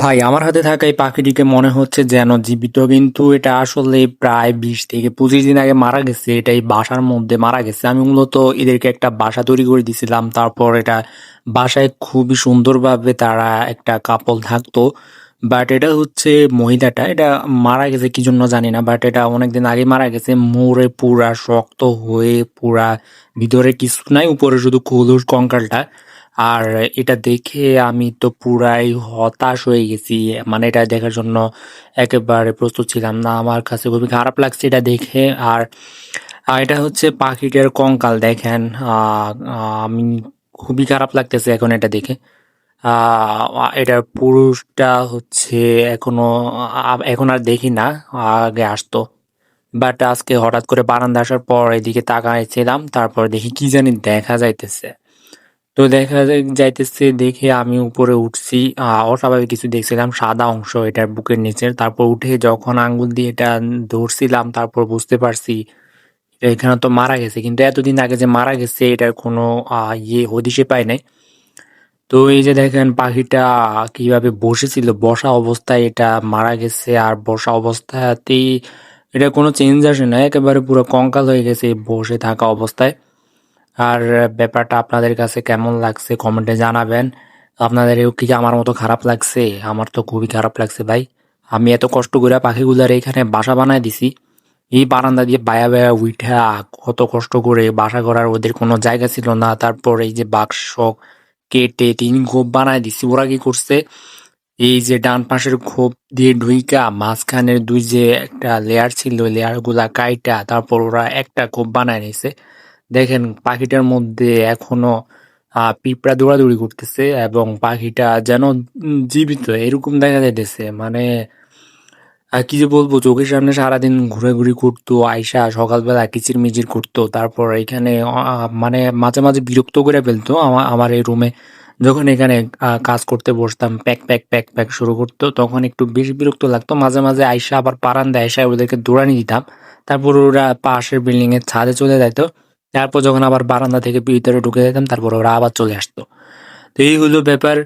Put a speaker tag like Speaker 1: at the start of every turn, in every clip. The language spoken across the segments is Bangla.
Speaker 1: ভাই, আমার হাতে থাকা এই পাখিটিকে মনে হচ্ছে যেন জীবিত, কিন্তু এটা আসলে প্রায় বিশ থেকে পঁচিশ দিন আগে মারা গেছে। এটা এই বাসার মধ্যে মারা গেছে। আমি মূলত এদেরকে একটা বাসা তৈরি করে দিছিলাম তারপর এটা বাসায় খুবই সুন্দরভাবে তারা একটা কাপল থাকতো। বাট এটা হচ্ছে মহিলাটা। এটা মারা গেছে, কি জন্য জানি না। বাট এটা অনেকদিন আগে মারা গেছে। মোড়ে পুরা শক্ত হয়ে পুরা ভিতরে কিছু নাই, উপরে শুধু খোলস কঙ্কালটা। আর এটা দেখে আমি তো পুরাই হতাশ হয়ে গেছি। মানে এটা দেখার জন্য একেবারে প্রস্তুত ছিলাম না। আমার কাছে খুবই খারাপ লাগছে এটা দেখে। আর এটা হচ্ছে পাখিটার কঙ্কাল, দেখেন। আমি খুবই খারাপ লাগতেছে এখন এটা দেখে। এটার পুরুষটা হচ্ছে এখনও এখন আর দেখি না। আগে আসতো। বাট আজকে হঠাৎ করে বারান্দায় আসার পর এদিকে তাকাইছিলাম। তারপর দেখি কি জানি দেখা যাইতেছে। তো দেখা যাইতেছে দেখে আমি উপরে উঠছি। অস্বাভাবিক কিছু দেখছিলাম সাদা অংশ এটার বুকের নিচের। তারপর উঠে যখন আঙ্গুল দিয়ে এটা ধরছিলাম তারপর বুঝতে পারছি এখানে তো মারা গেছে। কিন্তু এতদিন আগে যে মারা গেছে এটার কোনো ইয়ে হদিশে পাই নাই। তো এই যে দেখেন পাখিটা কীভাবে বসেছিল, বসা অবস্থায় এটা মারা গেছে আর বসা অবস্থাতেই এটা কোনো চেঞ্জ আসে না একেবারে পুরো কঙ্কাল হয়ে গেছে বসে থাকা অবস্থায়। আর ব্যাপারটা আপনাদের কাছে কেমন লাগছে কমেন্টে জানাবেন। আপনাদেরও কি আমার মতো খারাপ লাগছে? আমার তো খুবই খারাপ লাগছে ভাই। আমি এত কষ্ট করে পাখিগুলার এখানে বাসা বানায় দিছি। এই বারান্দা দিয়ে বায়া, বায়া উইঠা কত কষ্ট করে বাসা করার ওদের কোনো জায়গা ছিল না। তারপর এই যে বাক্স কেটে টিন খোপ বানায় দিছি। ওরা কি করছে? এই যে ডান পাশের খোপ দিয়ে ঢুইকা মাঝখানের দুই যে একটা লেয়ার ছিল ওই লেয়ারগুলা কাইটা তারপর ওরা একটা খোপ বানায় নিছে। দেখেন পাখিটার মধ্যে এখনও আ পিঁপড়া দৌড়াদৌড়ি করতেছে এবং পাখিটা যেন জীবিত এরকম দেখা যাইতেছে। মানে আ কি যে বলব চোখের সামনে সারাদিন ঘুরাঘুরি করতো, আইসা সকালবেলা কিচিরমিচির করতো। তারপর এখানে মানে মাঝে, মাঝে বিরক্ত করে ফেলতো আমা আমার এই রুমে। যখন এখানে কাজ করতে বসতাম প্যাক, প্যাক, প্যাক, প্যাক শুরু করতো তখন একটু বেশ বিরক্ত লাগতো। মাঝে, মাঝে আইসা আবার বারান্দায় আইসা ওদেরকে দৌড়ানি দিতাম। তারপর ওরা পাশের বিল্ডিং এর ছাদে চলে যাইত। তারপর যখন আবার বারান্দা থেকে ভিতরে ঢুকে যেতাম, তারপর ওরা আবার চলে আসতো। তো এই হলো ব্যাপার।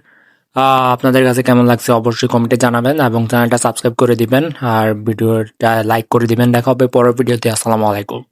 Speaker 1: আপনাদের কাছে কেমন লাগছে অবশ্যই কমেন্টে জানাবেন এবং চ্যানেলটা সাবস্ক্রাইব করে দিবেন। আর ভিডিওটা লাইক করে দিবেন। দেখা হবে পরের ভিডিওতে। আসসালামু আলাইকুম।